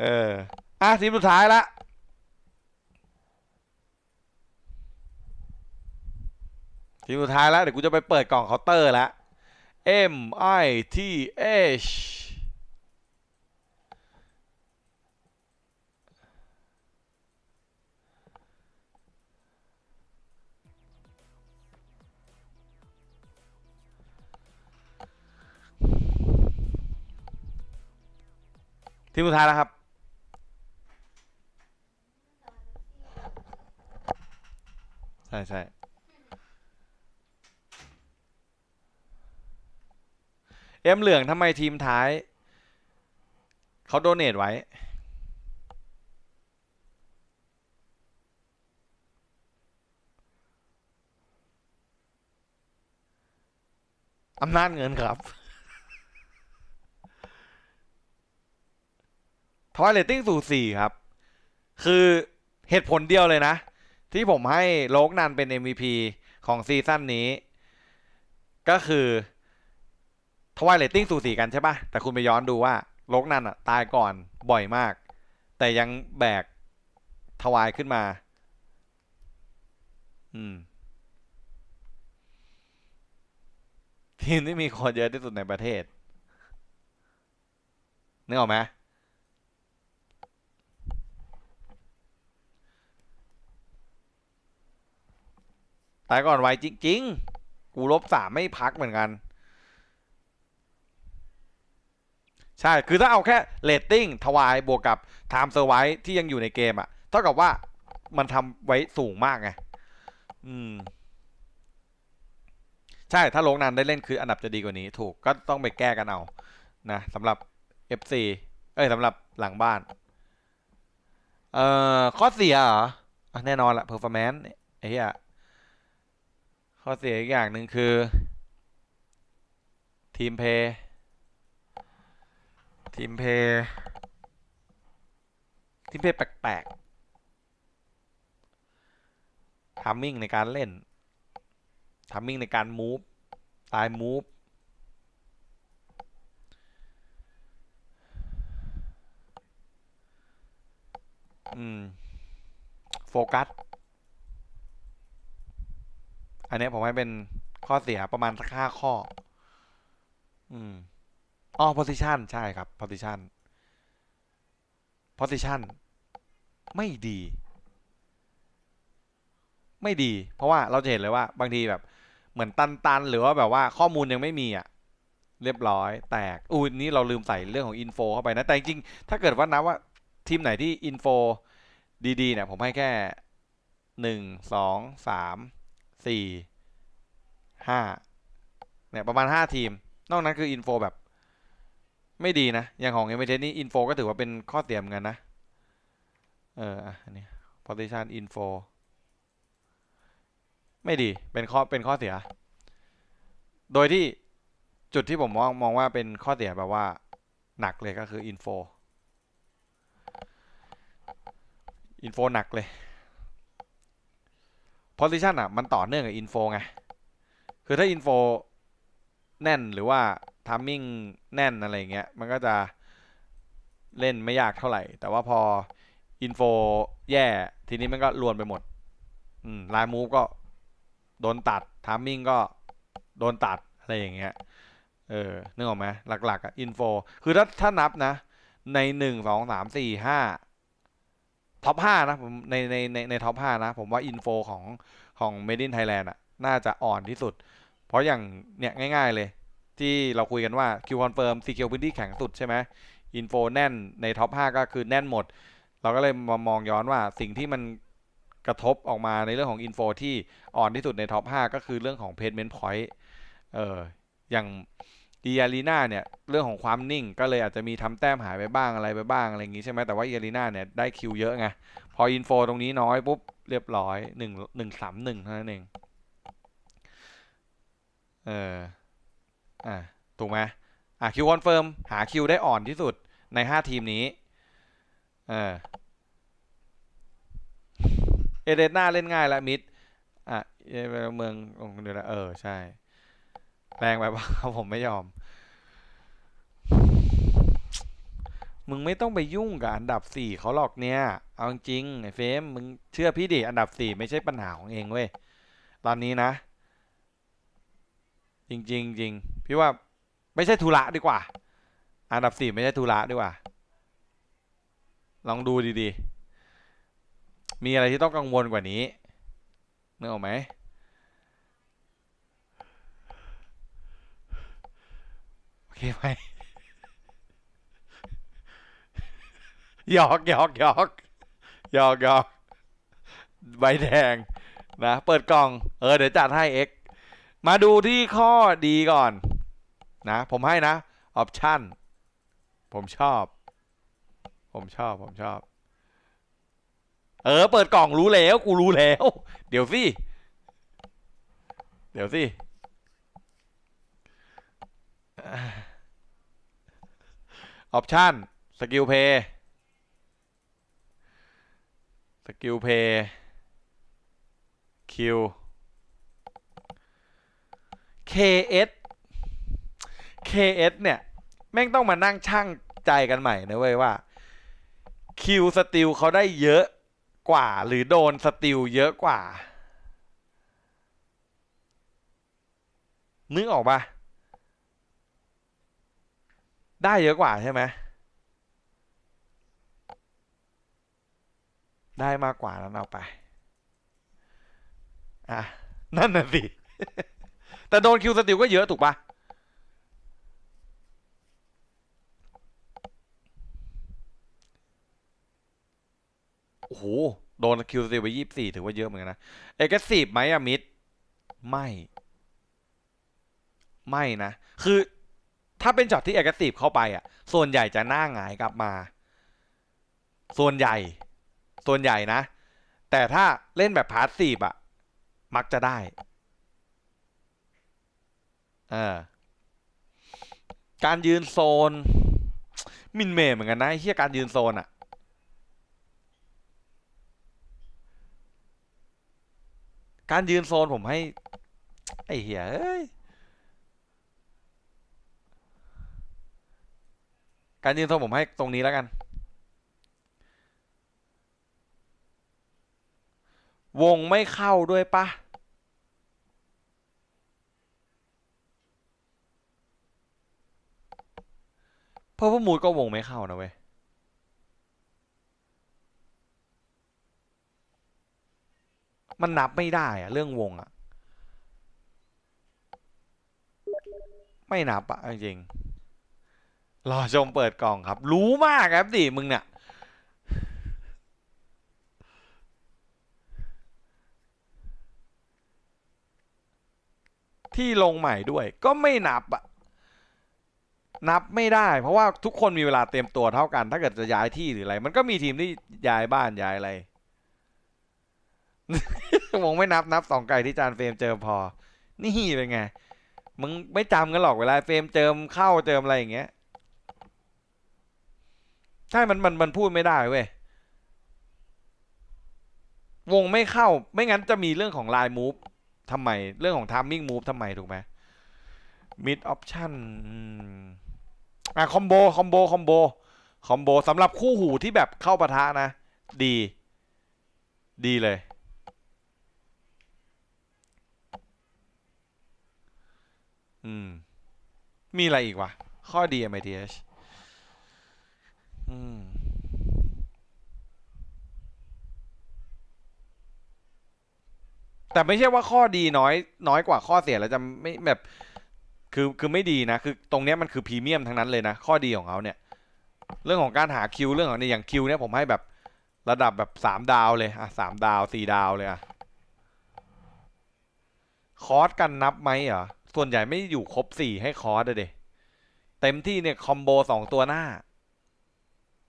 เออ อะทีมสุดท้ายละทีมสุดท้ายแล้วเดี๋ยวกูจะไปเปิดกล่องเคาน์เตอร์แล้ว M I T H ทีมสุดท้ายแล้วครับ ช่ใช่เอ็มเหลืองทำไมทีมท้าย เขาโดเนทไว้ อำนาจเงินครับทวายเรตติ้งสู่สี่ครับ คือเหตุผลเดียวเลยนะ ที่ผมให้โลกนันเป็น MVP ของซีซั่นนี้ ก็คือทวายเรตติ้งสู่สีกันใช่ปะแต่คุณไปย้อนดูว่าโลกนันอะตายก่อนบ่อยมาก แต่ยังแบกทวายขึ้นมา อืม ทีมที่มีคนเยอะที่สุดในประเทศนึกออกไหม ตายก่อนไวจริง ๆ กูลบสามไม่พักเหมือนกัน ใช่ คือถ้าเอาแค่เรตติ้งทวายบวกกับไทม์เซอร์ไวที่ยังอยู่ในเกมอะเท่ากับว่ามันทำไว้สูงมากไง อืม ใช่ ถ้าลงนันได้เล่นคืออันดับจะดีกว่านี้ ถูก ก็ต้องไปแก้กันเอา นะสำหรับ FC เอ้ยสำหรับหลังบ้าน เอ่อ ข้อเสียเหรอ แน่นอนละ performance ไอ้เหี้ย ข้อเสียอีกอย่างหนึ่งคือ ทีมเพย์ทีมเพย์ทีมเพย์แปลกๆทามมิ่งในการเล่นทามมิ่งในการมูฟตายมูฟอืม โฟกัส อันนี้ผมให้เป็นข้อเสียประมาณสักห้าข้อ อืมอ๋อ position ใช่ครับ position position ไม่ดี ไม่ดี เพราะว่าเราจะเห็นเลยว่า บางทีแบบ เหมือนตันๆ หรือว่าแบบว่าข้อมูลยังไม่มีอะ เรียบร้อยแตกอู้นี่เราลืมใส่เรื่องของอินโฟเข้าไปนะ แต่จริงๆถ้าเกิดว่านับว่าทีมไหนที่อินโฟดีๆเนี่ยผมให้แค่หนึ่งสองสาม สี่ห้าเนี่ยประมาณห้าทีม นอกนั้นคืออินโฟแบบ ไม่ดีนะ อย่างของเอเมเทนี่อินโฟก็ถือว่าเป็นข้อเสียมกันนะ เอออันนี้ position info ไม่ดีเป็นข้อเป็นข้อเสีย โดยที่จุดที่ผมมองมองว่าเป็นข้อเสียแบบว่าหนักเลยก็คือ info info หนักเลย position อะ มันต่อเนื่องกับ info ไง คือถ้า info แน่นหรือว่า timing แน่นอะไรเงี้ย มันก็จะเล่นไม่ยากเท่าไหร่ แต่ว่าพอ info แย่ ทีนี้มันก็รวนไปหมด อืม line move ก็โดนตัด timing ก็โดนตัดอะไรอย่างเงี้ย เออ นึกออกไหมหลักๆอะ info คือถ้าถ้านับนะ ในหนึ่งสองสามสี่ห้า ท็อปห้านะผมในในในในท็อปห้านะ ผมว่าอินโฟของของ Made in Thailand อะน่าจะอ่อนที่สุด เพราะอย่างเนี่ยง่ายๆเลย ที่เราคุยกันว่า Q confirm CQ พื้นที่แข็งสุดใช่ไหมอินโฟแน่นในท็อปห้าก็คือแน่นหมด เราก็เลยมามองย้อนว่าสิ่งที่มันกระทบออกมาในเรื่องของอินโฟที่อ่อนที่สุดในท็อปห้าก็คือเรื่องของ payment point เอออย่าง อีอารีนาเนี่ยเรื่องของความนิ่งก็เลยอาจจะมีทำแต้มหายไปบ้างอะไรไปบ้างอะไรอย่างงี้ใช่ไหมแต่ว่าอีอารีนาเนี่ยได้คิวเยอะไงพออินโฟตรงนี้น้อยปุ๊บเรียบร้อยหนึ่งหนึ่งสามหนึ่งเท่านั้นเองเอออะถูกไหมอะคิวคอนเฟิร์มหาคิวได้อ่อนที่สุดในห้าทีมนี้เออเอเดน่าเล่นง่ายล้วมิดอะเอเมืองเดี๋ยวนะเออใช่ แรงไปปะผมไม่ยอม มึงไม่ต้องไปยุ่งกับอันดับสี่เขาหรอกเนี่ย เอาจริงไอ้เฟมมึงเชื่อพี่ดิอันดับสี่ไม่ใช่ปัญหาของเองเว้ย ตอนนี้นะ จริงๆจริงพี่ว่าไม่ใช่ธุระดีกว่า อันดับสี่ไม่ใช่ธุระดีกว่า ลองดูดีๆ มีอะไรที่ต้องกังวลกว่านี้นึกออกไหม โอ เคไหมหยอกหยอกหยอกหยอกหยอกใบแดงนะ เปิดกล่อง เออ เดี๋ยวจัดให้ X มาดูที่ข้อดีก่อน นะ ผมให้นะ ออปชั่น ผมชอบ ผมชอบ ผมชอบ เออ เปิดกล่องรู้แล้ว กูรู้แล้ว เดี๋ยวสิ เดี๋ยวสิ ออปชั่นสกิลเพย์สกิลเพย์คิว KS KS เนี่ย แม่งต้องมานั่งช่างใจกันใหม่นะเว้ยว่าคิวสติลเขาได้เยอะกว่า หรือโดนสติลเยอะกว่า นึกออกปะ ได้เยอะกว่าใช่ไหมได้มากกว่านั้นเอาไป อะ นั่นน่ะสิ แต่โดนคิวสติลก็เยอะถูกปะโอ้โห โดนคิวสติลไปยี่สิบสี่ถือว่าเยอะเหมือนกันนะ เอกสีบไหมอะมิด ไม่ ไม่นะ คือ ถ้าเป็นช็อตที่เอกสีบเข้าไปอะ ส่วนใหญ่จะหน้าหงายกลับมา ส่วนใหญ่ ส่วนใหญ่นะ แต่ถ้าเล่นแบบพาสซีฟอะ มักจะได้ เออ การยืนโซน มินเมย์เหมือนกันนะเฮียการยืนโซนอะการยืนโซนผมให้ ไอ้เหี้ยเอ้ย การยืนโซนผมให้ตรงนี้แล้วกัน วงไม่เข้าด้วยปะเพราะว่ามูดก็วงไม่เข้านะเว้ยมันนับไม่ได้อะเรื่องวงอะไม่นับอะจริง รอชมเปิดกล่องครับ รู้มากครับดิมึงเนี่ยที่ลงใหม่ด้วย ก็ไม่นับอะนับไม่ได้ เพราะว่าทุกคนมีเวลาเตรียมตัวเท่ากัน ถ้าเกิดจะย้ายที่หรืออะไร มันก็มีทีมที่ย้ายบ้านย้ายอะไรวงไม่นับนับสองไก่ที่จานเฟรมเจิมพอ นี่เป็นไง มึงไม่จำกันหรอกเวลาเฟรมเจิมเข้าเจิมอะไรอย่างเงี้ย ใช่มันมันมันพูดไม่ได้เว้ยวงไม่เข้า ไม่งั้นจะมีเรื่องของลายมูฟทำไม เรื่องของทามมิ่งมูฟทำไมถูกไหมมิดออปชั่นอะคอมโบคอมโบคอมโบคอมโบสำหรับคู่หูที่แบบเข้าปะทะนะ ดี ดีเลย อืม มีอะไรอีกวะ ข้อดี MITH อืมแต่ไม่ใช่ว่าข้อดีน้อย น้อยกว่าข้อเสียแล้วจะไม่แบบคือคือไม่ดีนะ คือตรงเนี้ยมันคือพรีเมียมทั้งนั้นเลยนะ ข้อดีของเขาเนี่ย เรื่องของการหาคิวเรื่องของเนี่ยอย่างคิวเนี่ยผมให้แบบระดับแบบสามดาวเลยอะสามดาวสี่ดาวเลยอะคอร์สกันนับไหมเหรอส่วนใหญ่ไม่อยู่ครบสี่ให้คอร์สอะเดเต็มที่เนี่ยคอมโบสองตัวหน้า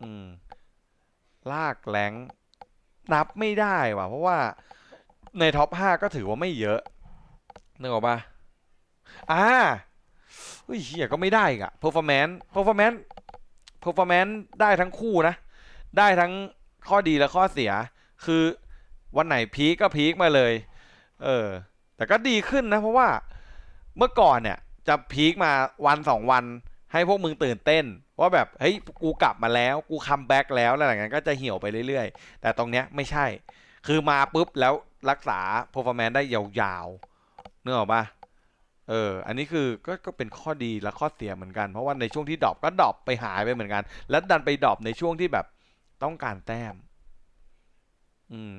อืม ลากแรงนับไม่ได้ว่ะ เพราะว่าในท็อปห้าก็ถือว่าไม่เยอะนึกออกปะอ่าเฮ้ยเฮียก็ไม่ได้อีกอะ performance performance performance ได้ทั้งคู่นะ ได้ทั้งข้อดีและข้อเสีย คือวันไหนพีคก็พีคมาเลย เออ แต่ก็ดีขึ้นนะ เพราะว่าเมื่อก่อนเนี่ย จะพีคมาวันสองวัน ให้พวกมึงตื่นเต้น ว่าแบบเฮ้ยกูกลับมาแล้วกูคัมแบ็กแล้วแล้วหลังจากนั้นก็จะเหี่ยวไปเรื่อยๆ แต่ตรงเนี้ยไม่ใช่ คือมาปุ๊บแล้วรักษา performance ได้ยาวๆเนื้อออกปะเออ อันนี้คือก็ก็เป็นข้อดีและข้อเสียเหมือนกัน เพราะว่าในช่วงที่ดรอปก็ดรอปไปหายไปเหมือนกัน แล้วดันไปดรอปในช่วงที่แบบต้องการแต้ม อืม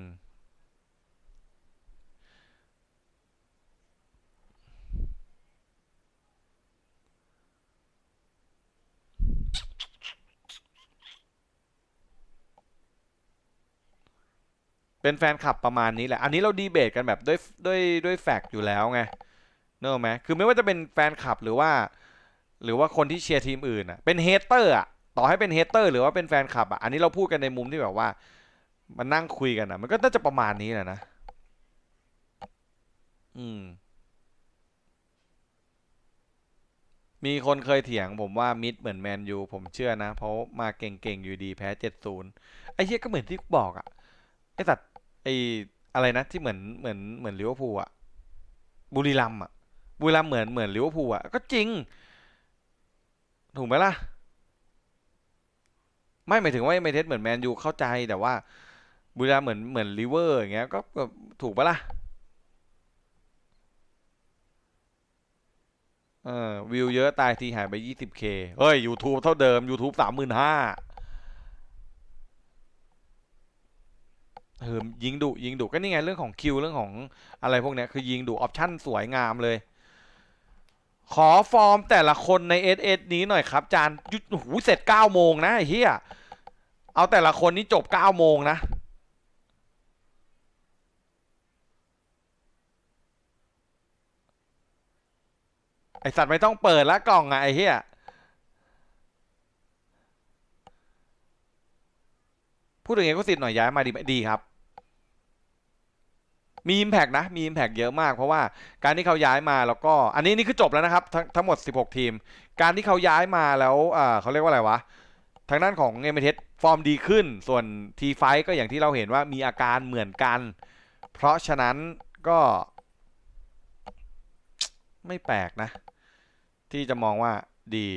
เป็นแฟนคลับประมาณนี้แหละ อันนี้เราดีเบตกันแบบด้วยด้วยด้วยแฟกต์อยู่แล้วไงเนกอะไหมคือไม่ว่าจะเป็นแฟนคลับหรือว่า หรือว่าคนที่เชียร์ทีมอื่นอะ เป็นเฮเตอร์อะ ต่อให้เป็นเฮเตอร์หรือว่าเป็นแฟนคลับอะ อันนี้เราพูดกันในมุมที่แบบว่า มันนั่งคุยกันอะ มันก็น่าจะประมาณนี้แหละนะ อืม มีคนเคยเถียงผมว่ามิดเหมือนแมนยูผมเชื่อนะ เพราะมาเก่งๆ อยู่ดีแพ้เจ็ดศูนย์ไอ้เหี้ยก็เหมือนที่บอกอะไอ้สัตว์ ไออะไรนะที่เหมือนเหมือนเหมือนลิเวอร์พูลอะบุรีรัมอะบุรีรัมเหมือนเหมือนลิเวอร์พูลอะก็จริง ถูกไหมล่ะ ไม่หมายถึงว่าไม่เทสเหมือนแมนยูเข้าใจแต่ว่า บุรีรัมเหมือนเหมือนลิเวอร์อย่างเงี้ยก็ถูกไหมล่ะเออวิวเยอะตายทีหายไป 20k เฮ้ย YouTube เท่าเดิม YouTube 35,000 เฮ้ยยิงดุยิงดุก็นี่ไงเรื่องของคิวเรื่องของอะไรพวกเนี้ยคือยิงดุออปชั่นสวยงามเลย ขอฟอร์มแต่ละคนในเอสนี้หน่อยครับ จานยุดหูเสร็จเก้าโมงนะไอ้เฮียเอาแต่ละคนนี้จบเก้าโมงนะไอสัตว์ไม่ต้องเปิดละกล่องอะไอเฮียพูดถึงเอกสิทธิ์หน่อยย้ายมาดีดีครับ มี Impact นะมี Impact เยอะมาก เพราะว่าการที่เขาย้ายมาแล้วก็อันนี้นี่คือจบแล้วนะครับทั้งทั้งหมด 16 ทีม การที่เขาย้ายมาแล้วเขาเรียกว่าอะไรวะทางด้านของเอเมเทสฟอร์มดีขึ้น ส่วนทีไฟก็อย่างที่เราเห็นว่ามีอาการเหมือนกัน เพราะฉะนั้นก็ ไม่แปลกนะ ที่จะมองว่าดี